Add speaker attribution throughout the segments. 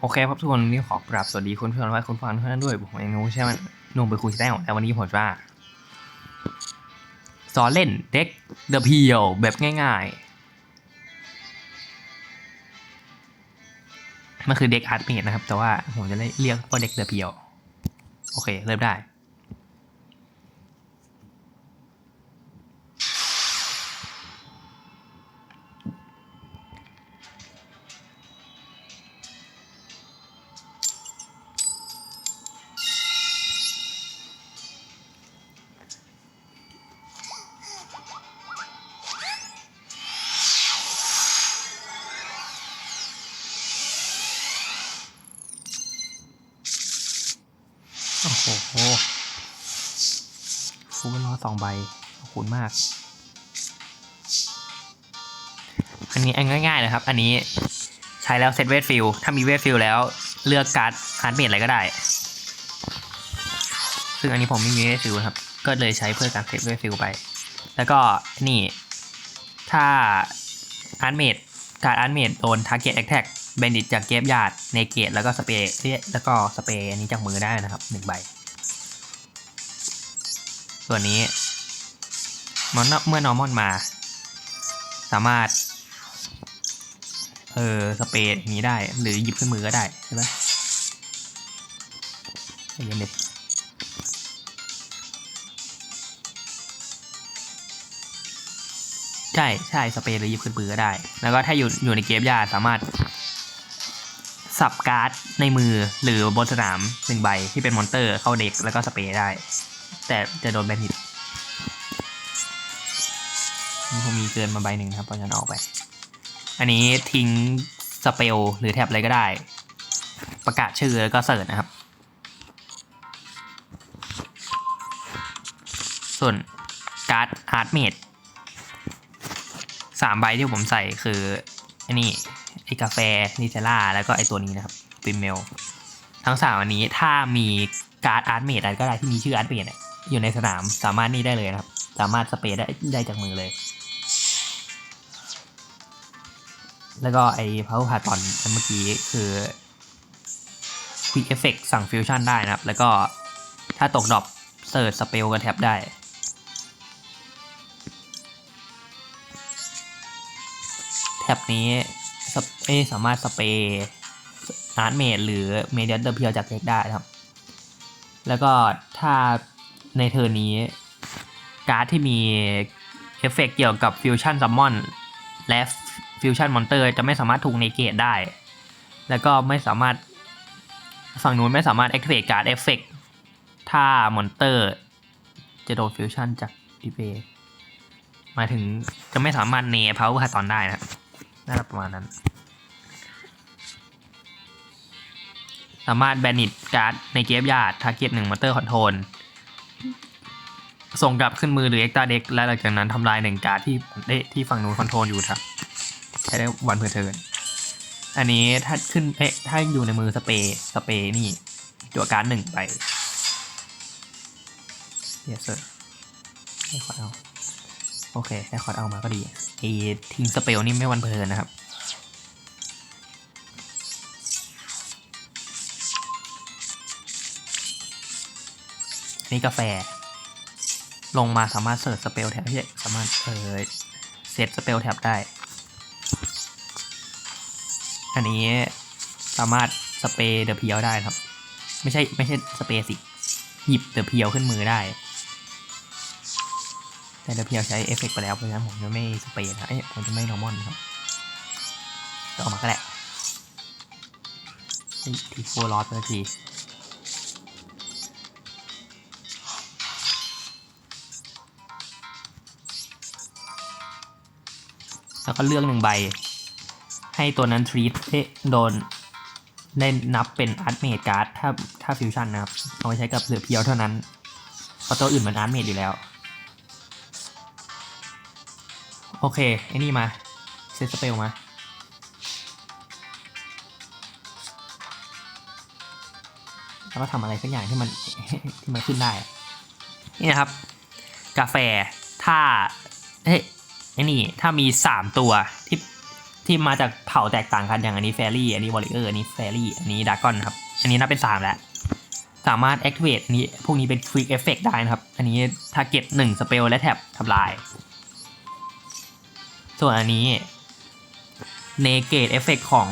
Speaker 1: โอเคครับทุกคนนี่ขอกราบสวัสดีคุณผู้ชมและคุณฟังทุกท่านด้วยผมเองนูใช่ไหมนุ่มไปคุยแต้งแต่วันนี้ผมว่าสอนเล่นเด็กเดอะพียวแบบง่ายๆมันคือเด็กอาร์ตเมดนะครับ แต่ว่าผมจะเรียกว่าเด็กเดอะพียวโอเค เริ่มได้ โอ้โหฟูลล้อสองใบขอบคุณมาก อันนี้อันง่ายๆเลยครับ อันนี้ใช้แล้วเซตเวทฟิลถ้ามีเวทฟิลแล้วเลือกการ์ดฮาร์ดเมดอะไรก็ได้ ซึ่งอันนี้ผมไม่มีเวทฟิลครับ ก็เลยใช้เพื่อการเซตเวทฟิลไป แล้วก็นี่ ถ้าอาร์ตเมดการ์ดอาร์ตเมดโดนทาร์เก็ตแอคแท็กเบนดิตจากเกฟยาดเนเกตแล้วก็สเปรย์แล้วก็สเปรย์อันนี้จากมือได้นะครับหนึ่งใบ ส่วนนี้มอนเมื่อนอร์มอนมา สามารถ เออสเปรย์นี้ได้ หรือหยิบขึ้นมือก็ได้ ใช่ไหมใจเย็นดิใช่ใช่สเปรย์หรือหยิบขึ้นมือก็ได้ แล้วก็ถ้าอยู่อยู่ในเกมยาสามารถ สับการ์ดในมือหรือบนสนามหนึ่งใบที่เป็นมอนเตอร์เข้าเด็กแล้วก็สเปรย์ได้ แต่จะโดนแบนฮิตนี่ผมมีเกินมาใบหนึ่งครับเพราะฉะนั้นเอาออกไป อันนี้ทิ้งสเปลหรือแท็บอะไรก็ได้ ประกาศชื่อแล้วก็เสิร์ชนะครับ ส่วนการ์ดอาร์ตเมดสามใบที่ผมใส่คืออันนี้ไอกาแฟนิเทล่าแล้วก็ไอตัวนี้นะครับปิมเมล ทั้งสามอันนี้ถ้ามีการ์ดอาร์ตเมดอะไรก็ได้ที่มีชื่ออาร์ตเมด อยู่ในสนามสามารถนี่ได้เลยนะครับ สามารถสเปรย์ได้ได้จากมือเลย แล้วก็ไอ้พาวเวอร์พาตอนเมื่อกี้คือ Quick Effect สั่งฟิวชั่นได้นะครับ แล้วก็ถ้าตกดรอปเสิร์ชสเปลกับแท็บได้แท็บนี้สเปสามารถสเปรย์อาร์ตเมดหรือเมเดียเดอร์เพียวจากเด็กได้นะครับ แล้วก็ถ้า ในเทอร์นี้ การ์ดที่มีเอฟเฟกต์เกี่ยวกับฟิวชั่นซัมมอนและฟิวชั่นมอนเตอร์จะไม่สามารถถูกเนเกตได้ แล้วก็ไม่สามารถ ฝั่งนู้นไม่สามารถ activate การ์ดเอฟเฟกต์ถ้ามอนเตอร์จะโดนฟิวชั่นจากดีเบหมายถึงจะไม่สามารถเนพาวเวอร์ตอนได้นะน่าจะประมาณนั้น สามารถแบนิตการ์ดในเกมยาร์ดทาร์เก็ตหนึ่งมอนเตอร์คอนโทรล ส่งกลับขึ้นมือหรือเอ็กตาเด็กและหลังจากนั้นทำลายหนึ่งการ์ดที่ได้ที่ฝั่งนู้นคอนโทรลอยู่ครับใช้ได้วันเพอร์เทินอันนี้ถ้าขึ้นเอ๊ะถ้าอยู่ในมือสเปย์สเปย์นี่จั่วการ์ดหนึ่งไป yes sir ได้คอร์ดเอาโอเคได้คอร์ดเอามาก็ดีไอ้ทิ้งสเปลนี่ไม่วันเพลินนะครับนี่กาแฟ ลงมาสามารถเสิร์ชสเปลแท็บที่สามารถเออเซตสเปลแท็บได้ อันนี้สามารถสเปร์เดอะเพียวได้ครับ ไม่ใช่ไม่ใช่สเปร์สิหยิบเดอะเพียวขึ้นมือได้ แต่เดอะเพียวใช้เอฟเฟกต์ไปแล้วเพราะฉะนั้นผมจะไม่สเปรย์นะเอ้ยผมจะไม่นอร์มอนครับจะออกมาก็แหละทีโฟลอสไปที แล้วก็เลือกหนึ่งใบ ให้ตัวนั้นทรีตโดนได้นับเป็นอาร์ตเมดการ์ดถ้าถ้าฟิวชั่นนะครับ เอาไว้ใช้กับเหลือเพียวเท่านั้น เพราะตัวอื่นมันอาร์ตเมดอยู่แล้ว โอเค ไอ้นี่มา เซตสเปลมาแล้วก็ทำอะไรสักอย่างที่มันที่มันขึ้นได้ นี่นะครับ กาแฟถ้าเฮ้ ไอ้นี่ถ้ามีสามตัวที่ที่มาจากเผ่าแตกต่างกันอย่างอันนี้แฟรี่อันนี้วอลเลอร์อันนี้แฟรี่อันนี้ดากอนครับ อันนี้นับเป็นสามแล้ว สามารถ activate อันนี้พวกนี้เป็น quick effect ได้นะครับ อันนี้ target หนึ่ง spell และแท็บทำลาย ส่วนอันนี้ negate effect ของ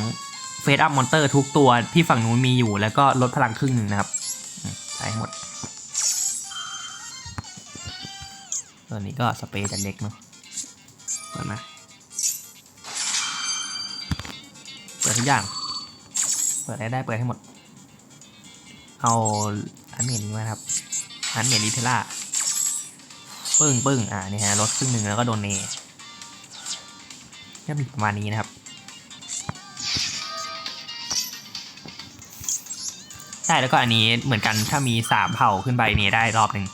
Speaker 1: face up monster ทุกตัวที่ฝั่งนู้นมีอยู่แล้วก็ลดพลังครึ่งหนึ่งนะครับใช้ให้หมด ตัวนี้ก็สเปรย์จากเด็กเนาะ เปิดมเปิดทุกอย่าง เปิดได้ได้เปิดให้หมด เอาอันเมนนี้มาครับอันเมนลิเทล่าปึ้งปึ้งอ่านี่ฮะลดครึ่งหนึ่งแล้วก็โดนเนก็มีประมาณนี้นะครับ ใช่แล้วก็อันนี้เหมือนกันถ้ามีสามเผ่าขึ้นไปเนี่ยได้รอบหนึ่ง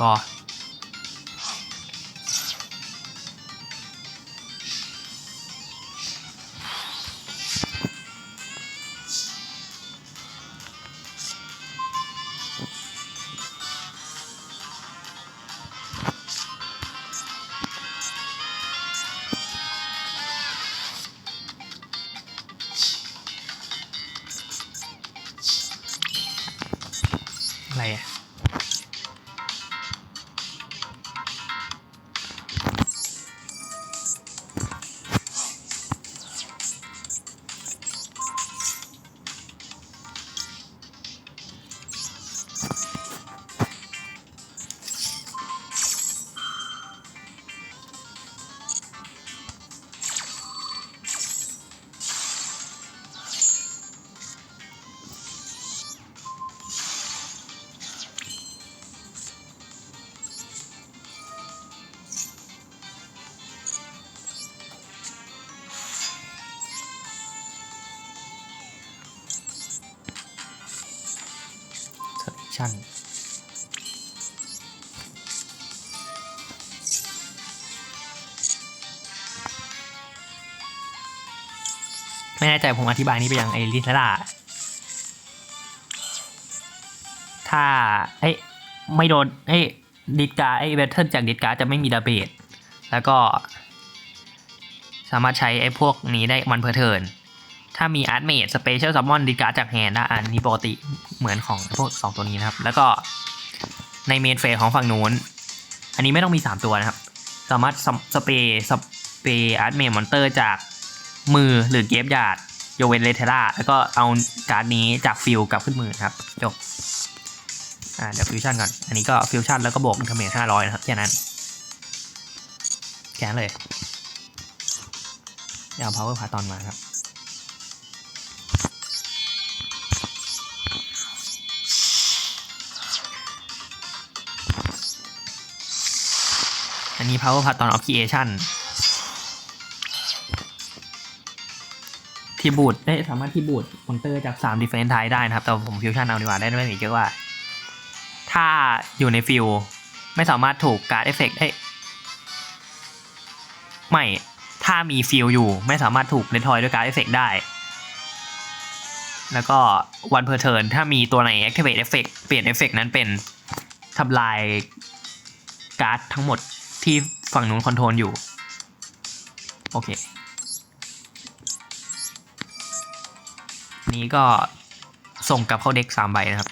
Speaker 1: ก็ selection ไม่แน่ใจผมอธิบายนี้ไปยังไอริสลาถ้าเอ้ไม่โดนเอ้ดิดการไอ้เวทเทิลจากดิดการจะไม่มีดาเบจแล้วก็ สามารถใช้ไอ้พวกนี้ได้มันเพอเทิร์น ถ้ามีอาร์ตเมดสเปเชียลซัมมอนดีการ์จากแฮนด์นะอันนี้ปกติเหมือนของพวก 2 ตัวนี้นะครับ แล้วก็ในเมนเฟสของฝั่งนู้น อันนี้ไม่ต้องมี 3 ตัวนะครับ สามารถสสเปรย์สเปอาร์ตเมดมอนเตอร์จากมือหรือเกฟยาร์ดโยเวนเลเทล่าแล้วก็เอาการ์ดนี้จากฟิลกลับขึ้นมือครับจบอ่าเดี๋ยวฟิวชั่นก่อน อันนี้ก็ฟิวชั่นแล้วก็บวกอินเทอร์เมทห้าร้อยนะครับแค่นั้นแค่นั้นเลย เดี๋ยวเอา power พาตอนมาครับ อันนี้ power พาตอน of creation ที่บูทได้สามารถที่บูทมอนเตอร์จาก3 different type ได้นะครับ แต่ผมฟิวชั่นเอาดีกว่าได้ไม่เยอะว่า ถ้าอยู่ในฟิลไม่สามารถถูกการเอฟเฟกต์ได้ไม่ ถ้ามีฟิลอยู่ไม่สามารถถูกเลนทอยด้วยการเอฟเฟกต์ได้ แล้วก็วันเพอร์เทิร์นถ้ามีตัวไหน activate effect เปลี่ยนเอฟเฟกต์นั้นเป็นทำลายการ์ดทั้งหมด ที่ฝั่งนู้นคอนโทรลอยู่ โอเค นี้ก็ส่งกลับเข้าเด็กสามใบนะครับ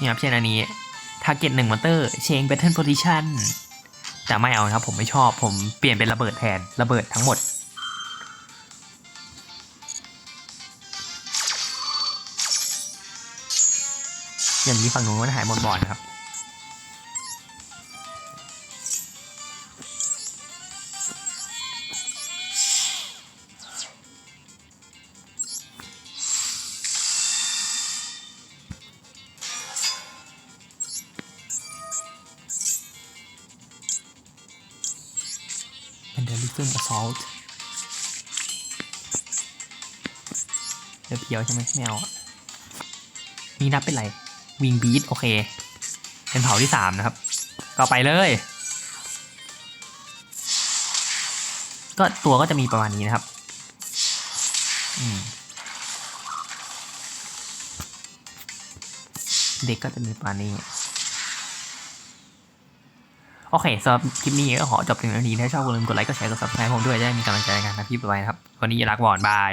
Speaker 1: นี่ครับเช่นอันนี้ target หนึ่งมอนเตอร์ change pattern position แต่ไม่เอาครับผมไม่ชอบผมเปลี่ยนเป็นระเบิดแทนระเบิดทั้งหมด อย่างนี้ฝั่งนู้นมันหายหมดบอร์ดนะครับ vandalism assault เดี๋ยวเพียวใช่ไหมไม่เอาอะนี่นับเป็นไร wing beat โอเค เป็นเผาที่สามนะครับ ก็ไปเลย ก็ตัวก็จะมีประมาณนี้นะครับเด็กก็จะมีประมาณนี้ โอเคสำหรับคลิปนี้ก็ขอจบถึงนานี้ถ้าชอบก็อย่าลืมกดไลค์กดแชร์กด subscribe ผมด้วยจะได้มีกำลังใจในการทำคลิปต่อไปนะครับ วันนี้รักบอนบาย